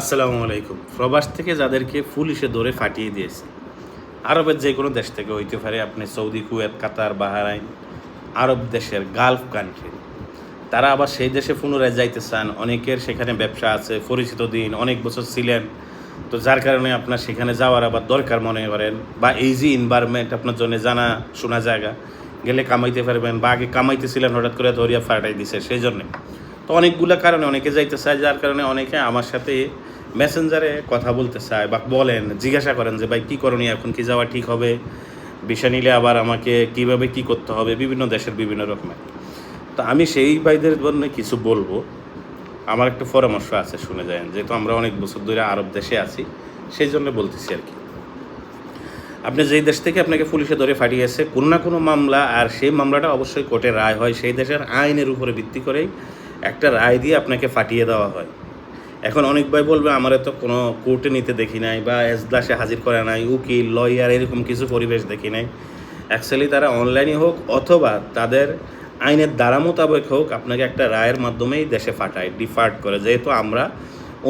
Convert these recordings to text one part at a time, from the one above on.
আসসালামু আলাইকুম। প্রবাস থেকে যাদেরকে ফুল পুলিশে ধরে ফাটিয়ে দিয়েছে, আরবের যে কোনো দেশ থেকে হইতে পারে আপনি সৌদি, কুয়েত, কাতার, বাহারাইন, আরব দেশের গালফ কান্ট্রি তারা আবার সেই দেশে পুনরায় যাইতে চান। অনেকের সেখানে ব্যবসা আছে, পরিচিত দিন, অনেক বছর ছিলেন। তো যার কারণে আপনার সেখানে যাওয়ার আবার দরকার মনে করেন বা ইজি এনভায়রনমেন্ট আপনার জন্য জানা শোনা জায়গা। গেলে কামাইতে পারবেন বা আগে কামাইতেছিলেন হঠাৎ করে ধরিয়া ফাটাই দিছে সেই জন্যে তো অনেকগুলো কারণে অনেকে যাইতে চায়, যার কারণে অনেকে আমার সাথে মেসেঞ্জারে কথা বলতে চায় বা বলেন, জিজ্ঞাসা করেন যে, ভাই, কী করণীয়? এখন কি যাওয়া ঠিক হবে? বিষয় নিলে আবার আমাকে কীভাবে কি করতে হবে? বিভিন্ন দেশের বিভিন্ন রকমের। তো আমি সেই ভাইদের জন্য কিছু বলব। আমার একটা পরামর্শ আছে, শুনে যায় যেহেতু আমরা অনেক বছর ধরে আরব দেশে আছি, সেই জন্য বলতেছি আর কি। আপনি যেই দেশ থেকে আপনাকে পুলিশে ধরে ফাটিয়েছে কোনো না কোনো মামলা, আর সেই মামলাটা অবশ্যই কোর্টে রায় হয়। সেই দেশের আইনের উপরে ভিত্তি করেই একটা রায় দিয়ে আপনাকে ফাটিয়ে দেওয়া হয়। এখন অনেক ভাই বলবে, আমার তো কোনো কোর্টে নিতে দেখি নাই বা এজলাসে হাজির করা নাই, উকিল, লয়ার, এরকম কিছু পরিবেশ দেখি নাই। অ্যাকচুয়ালি তারা অনলাইনে হোক অথবা তাদের আইনের দ্বারা মোতাবেক হোক, আপনাকে একটা রায়ের মাধ্যমেই দেশে ফাটায় ডিফার্ট করে। যেহেতু আমরা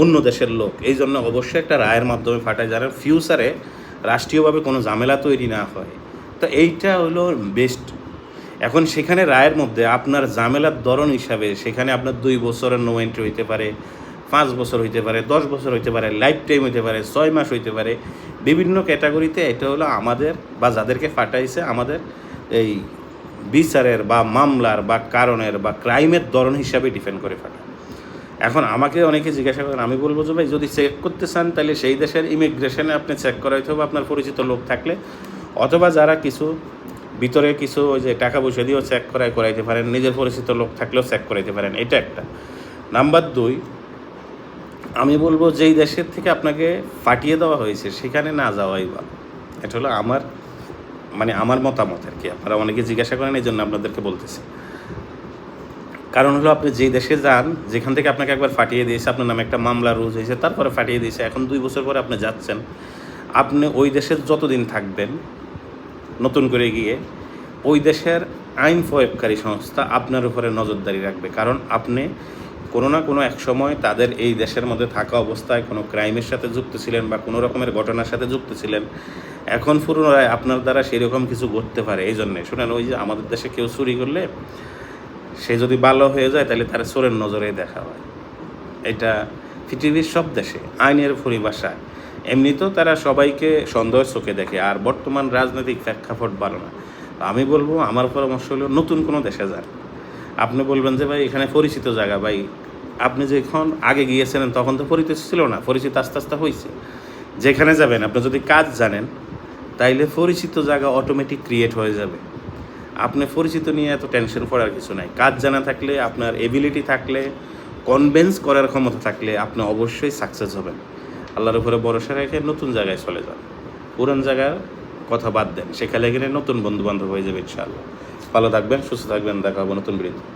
অন্য দেশের লোক এই জন্য অবশ্যই একটা রায়ের মাধ্যমে ফাটায় যারা ফিউচারে রাষ্ট্রীয়ভাবে কোনো ঝামেলা তৈরি না হয়। তো এইটা হলো বেস্ট এখন সেখানে রায়ের মধ্যে আপনার ঝামেলার ধরন হিসাবে সেখানে আপনার দুই বছরের নো এন্ট্রি হইতে পারে, পাঁচ বছর হইতে পারে, দশ বছর হইতে পারে লাইফ টাইম হইতে পারে, ছয় মাস হইতে পারে, বিভিন্ন ক্যাটাগরিতে এটা হলো আমাদের বা যাদেরকে ফাটাইছে আমাদের এই বিচারের বা মামলার বা কারণের বা ক্রাইমের ধরন হিসাবে ডিপেন্ড করে ফাটা। এখন আমাকে অনেকে জিজ্ঞাসা করেন, আমি বলব যে ভাই, যদি চেক করতে চান, তাহলে সেই দেশের ইমিগ্রেশনে আপনি চেক করাইতে হবে, আপনার পরিচিত লোক থাকলে। অথবা যারা কিছু ভিতরে কিছু ওই যে টাকা পয়সা দিয়েও চেক করাই করাইতে পারেন, নিজের পরিচিত লোক থাকলেও চেক করাইতে পারেন, এটা একটা। নাম্বার দুই, আমি বলব যেই দেশের থেকে আপনাকে ফাটিয়ে দেওয়া হয়েছে, সেখানে না যাওয়াই বা এটা হলো আমার মানে আমার মতামত আর কি, আপনারা অনেকে জিজ্ঞাসা করেন এই জন্য আপনাদেরকে বলতেছি। কারণ হলো আপনি যেই দেশে যান, যেখান থেকে আপনাকে একবার ফাটিয়ে দিয়েছে, আপনার নামে একটা মামলা রুজ হয়েছে, তারপরে ফাটিয়ে দিয়েছে, এখন দুই বছর পরে আপনি যাচ্ছেন। আপনি ওই দেশের যতদিন থাকবেন নতুন করে গিয়ে ওই দেশের আইন প্রয়োগকারী সংস্থা আপনার উপরে নজরদারি রাখবে। কারণ আপনি কোনো না কোনো এক সময় তাদের এই দেশের মধ্যে থাকা অবস্থায় কোনো ক্রাইমের সাথে যুক্ত ছিলেন বা কোনো রকমের ঘটনার সাথে যুক্ত ছিলেন। এখন পুনরায় আপনার দ্বারা সেরকম কিছু ঘটতে পারে এই জন্যে শোনেন, ওই যে আমাদের দেশে কেউ চুরি করলে সে যদি ভালো হয়ে যায়, তাহলে তার চোরের নজরে দেখা হয়। এটা পৃথিবীর সব দেশে আইনের পরিভাষায় এমনিতেও তারা সবাইকে সন্দেহ চোখে দেখে, আর বর্তমান রাজনৈতিক প্রেক্ষাপট ভালো না। আমি বলব, আমার পরামর্শ হলো নতুন কোনো দেশে যান। আপনি বলবেন যে, ভাই, এখানে পরিচিত জায়গা, ভাই, আপনি যখন আগে গিয়েছিলেন, তখন তো পরিচিত ছিল না, পরিচিত আস্তে আস্তে হয়েছে যেখানে যাবেন, আপনি যদি কাজ জানেন, তাইলে পরিচিত জায়গা অটোমেটিক ক্রিয়েট হয়ে যাবে। আপনি পরিচিত নিয়ে এত টেনশন করার কিছু নাই। কাজ জানা থাকলে, আপনার এবিলিটি থাকলে কনভেন্স করার ক্ষমতা থাকলে, আপনি অবশ্যই সাকসেস হবেন। আল্লাহর উপরে ভরসা রেখে নতুন জায়গায় চলে যান। পুরান জায়গার কথা বাদ দেন। সেখানে গেলে নতুন বন্ধু বান্ধব হয়ে যাবে ইনশাআল্লাহ। ভালো থাকবেন, সুস্থ থাকবেন, দেখা হবে নতুন ভিডিও